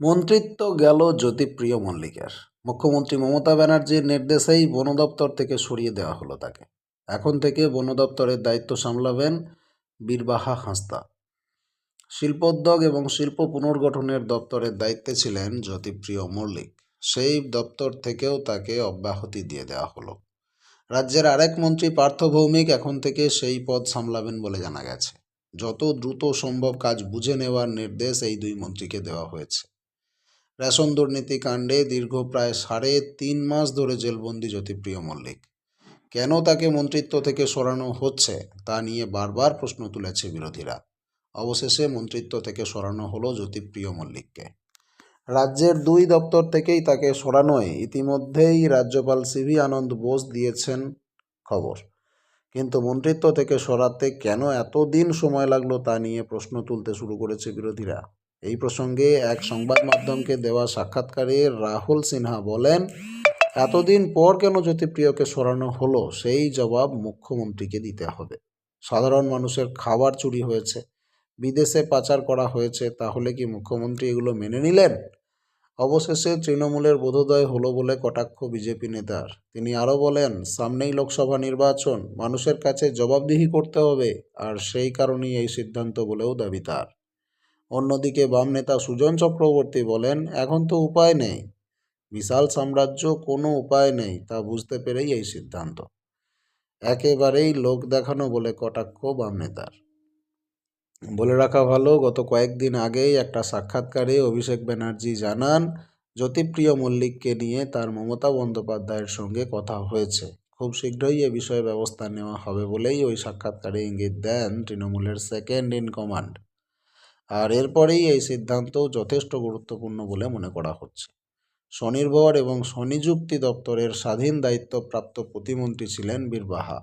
মন্ত্রিত্ব গেল জ্যোতিপ্রিয় মল্লিকের। মুখ্যমন্ত্রী মমতা ব্যানার্জির নির্দেশেই বন দপ্তর থেকে সরিয়ে দেওয়া হলো তাকে। এখন থেকে বন দপ্তরের দায়িত্ব সামলাবেন বীরবাহা হাঁসদা। শিল্পোদ্যোগ এবং শিল্প পুনর্গঠনের দপ্তরের দায়িত্বে ছিলেন জ্যোতিপ্রিয় মল্লিক। সেই দপ্তর থেকেও তাকে অব্যাহতি দিয়ে দেওয়া হলো। রাজ্যের আরেক মন্ত্রী পার্থ ভৌমিক এখন থেকে সেই পদ সামলাবেন বলে জানা গেছে। যত দ্রুত সম্ভব কাজ বুঝে নেওয়ার নির্দেশ এই দুই মন্ত্রীকে দেওয়া হয়েছে। রেশন দুর্নীতি কাণ্ডে দীর্ঘ প্রায় সাড়ে তিন মাস ধরে জেলবন্দি জ্যোতিপ্রিয় মল্লিক। কেন তাকে মন্ত্রিত্ব থেকে সরানো হচ্ছে তা নিয়ে বারবার প্রশ্ন তুলেছে বিরোধীরা। অবশেষে মন্ত্রিত্ব থেকে সরানো হলো জ্যোতিপ্রিয় মল্লিককে। রাজ্যের দুই দপ্তর থেকেই তাকে সরানোয় ইতিমধ্যেই রাজ্যপাল সিভি আনন্দ বোস দিয়েছেন খবর। কিন্তু মন্ত্রিত্ব থেকে সরাতে কেন এতদিন সময় লাগল তা নিয়ে প্রশ্ন তুলতে শুরু করেছে বিরোধীরা? এই প্রসঙ্গে এক সংবাদ মাধ্যমকে দেওয়া সাক্ষাৎকারে রাহুল সিনহা বলেন, এতদিন পর কেন জ্যোতিপ্রিয়কে সরানো হলো? সেই জবাব মুখ্যমন্ত্রীকে দিতে হবে। সাধারণ মানুষের খাবার চুরি হয়েছে। বিদেশে পাচার করা হয়েছে। তাহলে কি মুখ্যমন্ত্রী এগুলো মেনে নিলেন? অবশেষে তৃণমূলের বোধোদয় হলো বলে কটাক্ষ বিজেপি নেতার। তিনি আরও বলেন, সামনেই লোকসভা নির্বাচন। মানুষের কাছে জবাবদিহি করতে হবে। আর সেই কারণেই এই সিদ্ধান্ত বলেও দাবি তার। অন্যদিকে বাম নেতা সুজন চক্রবর্তী বলেন, এখন তো উপায় নেই। বিশাল সাম্রাজ্য, কোনো উপায় নেই। তা বুঝতে পেরেই এই সিদ্ধান্ত। একেবারেই লোক দেখানো বলে কটাক্ষ বাম নেতার। বলে রাখা ভালো, গত কয়েকদিন আগেই একটা সাক্ষাৎকারে অভিষেক ব্যানার্জি জানান, জ্যোতিপ্রিয় মল্লিককে নিয়ে তার মমতা বন্দ্যোপাধ্যায়ের সঙ্গে কথা হয়েছে। খুব শীঘ্রই এ বিষয়ে ব্যবস্থা নেওয়া হবে বলেই ওই সাক্ষাৎকারে ইঙ্গিত দেন তৃণমূলের সেকেন্ড ইন কমান্ড। আর এরপরেই এই সিদ্ধান্ত যথেষ্ট গুরুত্বপূর্ণ বলে মনে করা হচ্ছে। স্বনির্ভর এবং স্বনিযুক্তি দপ্তরের স্বাধীন দায়িত্বপ্রাপ্ত প্রতিমন্ত্রী ছিলেন বীরবাহা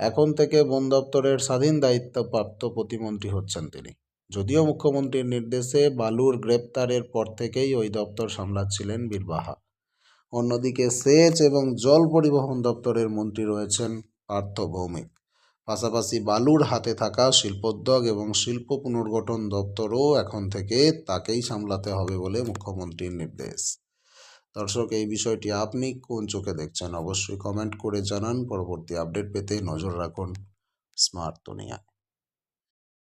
এখন থেকে বন দপ্তরের স্বাধীন দায়িত্বপ্রাপ্ত প্রতিমন্ত্রী হচ্ছেন তিনি। যদিও মুখ্যমন্ত্রীর নির্দেশে বালুর গ্রেপ্তারের পর থেকেই ওই দপ্তর সামলাচ্ছিলেন বীরবাহা অন্যদিকে সেচ এবং জল পরিবহন দপ্তরের মন্ত্রী রয়েছেন পার্থ ভৌমিক। পাশাপাশি বালুর হাতে থাকা শিল্পোদ্যোগ এবং শিল্প পুনর্গঠন দপ্তরও এখন থেকে তাকেই সামলাতে হবে বলে মুখ্যমন্ত্রীর নির্দেশ। দর্শক, এই বিষয়টি আপনি কোন চোখে দেখছেন অবশ্যই কমেন্ট করে জানান। পরবর্তী আপডেট পেতে নজর রাখুন স্মার্ট দুনিয়া